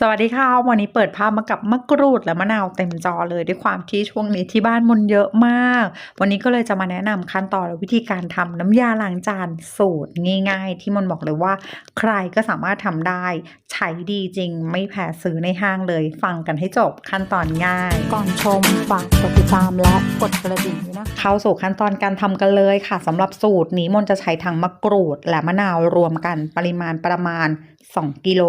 สวัสดีค่ะ วันนี้เปิดภาพมากับมะกรูดและมะนาวเต็มจอเลยด้วยความที่ช่วงนี้ที่บ้านมนเยอะมาก วันนี้ก็เลยจะมาแนะนำขั้นตอนและวิธีการทำน้ำยาล้างจานสูตรง่าย ๆ ที่มนบอกเลยว่า ใครก็สามารถทำได้ ใช้ดีจริง ไม่แพ้ซื้อในห้างเลย ฟังกันให้จบขั้นตอนง่าย ก่อนชมฝากกดติดตามและกดกระดิ่งด้วยนะคะเข้าสู่ขั้นตอนการทำกันเลยค่ะสำหรับสูตรนี้มนจะใช้ทั้งมะกรูดและมะนาวรวมกันปริมาณประมาณ 2 กิโล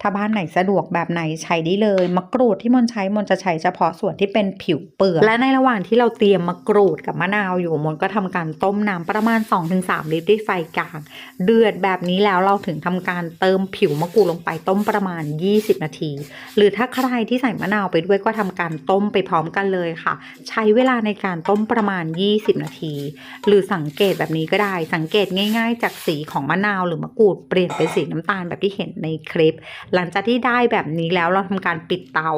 ถ้าบ้านไหนสะดวกแบบไหนใช้ได้เลย มะกรูดที่มนใช้มนจะใช้เฉพาะส่วนที่เป็นผิวเปลือกและในระหว่างที่เราเตรียมมะกรูดกับมะนาวอยู่มนก็ทำการต้มน้ำประมาณ 2-3 ลิตรด้วยไฟกลาง เดือดแบบนี้แล้วเราถึงทำการเติมผิวมะกรูดลงไปต้มประมาณ 20 นาที หรือถ้าใครที่ใส่มะนาวไปด้วยก็ทำการต้มไปพร้อมกันเลยค่ะ ใช้เวลาในการต้มประมาณ 20 นาที หรือสังเกตแบบนี้ก็ได้ สังเกตง่าย ๆ จากสีของมะนาว หรือมะกรูดเปลี่ยนเป็นสีน้ำตาลแบบที่เห็นในคลิป หลังจากที่ได้แบบแบบนี้แล้วเราทำการปิดเตา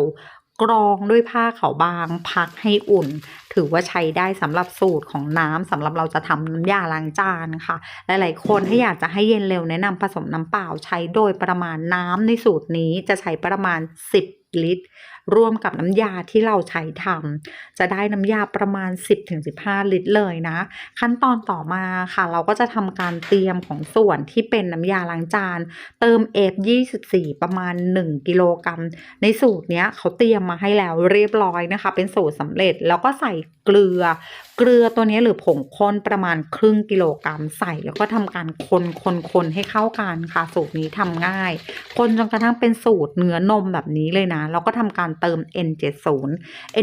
กรองด้วยผ้าขาวบาง พักให้อุ่นถือว่าใช้ได้สำหรับสูตรของน้ำสำหรับเราจะทำน้ำยาล้างจานค่ะ หลายๆ คนถ้าอยากจะให้เย็นเร็วแนะนำผสมน้ำเปล่าใช้โดยประมาณน้ำในสูตรนี้จะใช้ประมาณ 10ลิตรร่วมกับน้ำยาที่เราใช้ทำจะได้น้ำยาประมาณ 10-15 ลิตรเลยนะ ขั้นตอนต่อมาค่ะ เราก็จะทำการเตรียมของส่วนที่เป็นน้ำยาล้างจาน เติม F24 ประมาณ 1 กิโลกรัมในสูตรเนี้ยเขาเตรียมมาให้แล้วเรียบร้อยนะคะ เป็นสูตรสำเร็จแล้วก็ใส่เกลือ เกลือตัวนี้หรือผงข้นประมาณครึ่งกิโลกรัมใส่ แล้วก็ทำการคนคนคนให้เข้ากันค่ะ สูตรนี้ทำง่าย คนจนกระทั่งเป็นสูตรเนื้อนมแบบนี้เลยนะ แล้วก็ทำการเติม N70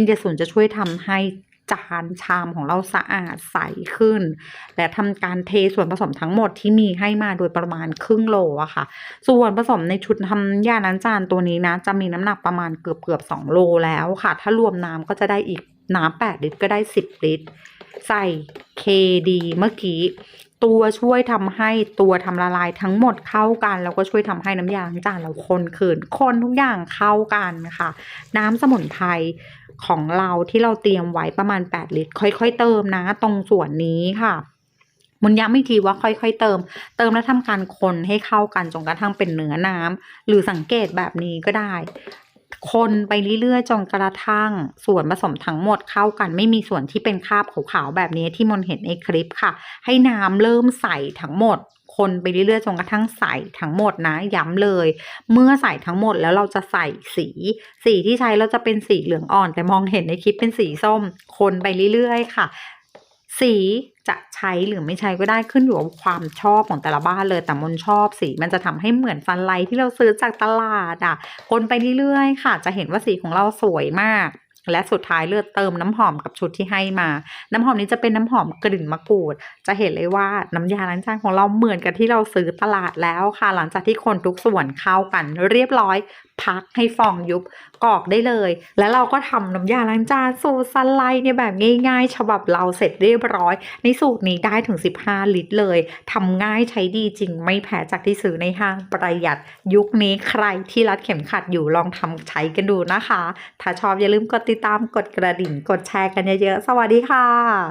N70 จะช่วยทำให้จานชามของเราสะอาดใสขึ้น และทำการเทส่วนผสมทั้งหมดที่มีให้มาโดยประมาณครึ่งโลอะค่ะ ส่วนผสมในชุดทำยาล้างจานตัวนี้นะ จะมีน้ำหนักประมาณเกือบเกือบสองโลแล้วค่ะ ถ้ารวมน้ำก็จะได้อีก น้ำแปดลิตรก็ได้สิบลิตร ใส่ KD เมื่อกี้ ตัวช่วยทำให้ตัวทำละลายทั้งหมดเข้ากัน แล้วก็ช่วยทำให้น้ำยาล้างจานเราคนขืนคนทุกอย่างเข้ากันค่ะ น้ำสมุนไพรของเราที่เราเตรียมไว้ประมาณ 8 ลิตร ค่อย ๆ เติมนะ ตรงส่วนนี้ค่ะมุนย้ำอีกทีว่าค่อยๆเติม เติมแล้วทำการคนให้เข้ากันจนกระทั่งเป็นเนื้อน้ำหรือสังเกตแบบนี้ก็ได้ คนไปเรื่อยๆจนกระทั่ง ส่วนผสมทั้งหมดเข้ากัน ไม่มีส่วนที่เป็นคราบขาวๆแบบนี้ที่มนเห็นในคลิปค่ะ ให้น้ำเริ่มใสทั้งหมด คนไปเรื่อยๆจนกระทั่งใสทั้งหมดนะย้ำเลย เมื่อใส่ทั้งหมดแล้วเราจะใส่สี สีที่ใช้เราจะเป็นสีเหลืองอ่อน แต่มองเห็นในคลิปเป็นสีส้ม คนไปเรื่อยๆ ค่ะ สีจะใช้หรือไม่ใช้ก็ได้ขึ้นอยู่กับความชอบของแต่ละบ้านเลยแต่มนชอบสีมันจะทำให้เหมือนฟันไลท์ที่เราซื้อจากตลาดอะคนไปเรื่อยๆค่ะ จะเห็นว่าสีของเราสวยมาก และสุดท้ายเลือกเติมน้ำหอมกับชุดที่ให้มา น้ำหอมนี้จะเป็นน้ำหอมกลิ่นมะกรูด จะเห็นเลยว่าน้ำยาล้างจานของเราเหมือนกับที่เราซื้อตลาดแล้วค่ะ หลังจากที่คนทุกส่วนเข้ากันเรียบร้อย พักให้ฟองยุบกรอกได้เลย แล้วเราก็ทำน้ำยาล้างจานสูตรสไลด์ในแบบง่าย ๆ ฉบับเราเสร็จเรียบร้อย ในสูตรนี้ได้ถึง 15 ลิตรเลยทำง่ายใช้ดีจริงไม่แพ้จากที่ซื้อในห้างประหยัด ยุคนี้ใครที่รัดเข็มขัดอยู่ลองทำใช้กันดูนะคะ ถ้าชอบอย่าลืมกดติดตามกดกระดิ่งกดแชร์กันเยอะๆ สวัสดีค่ะ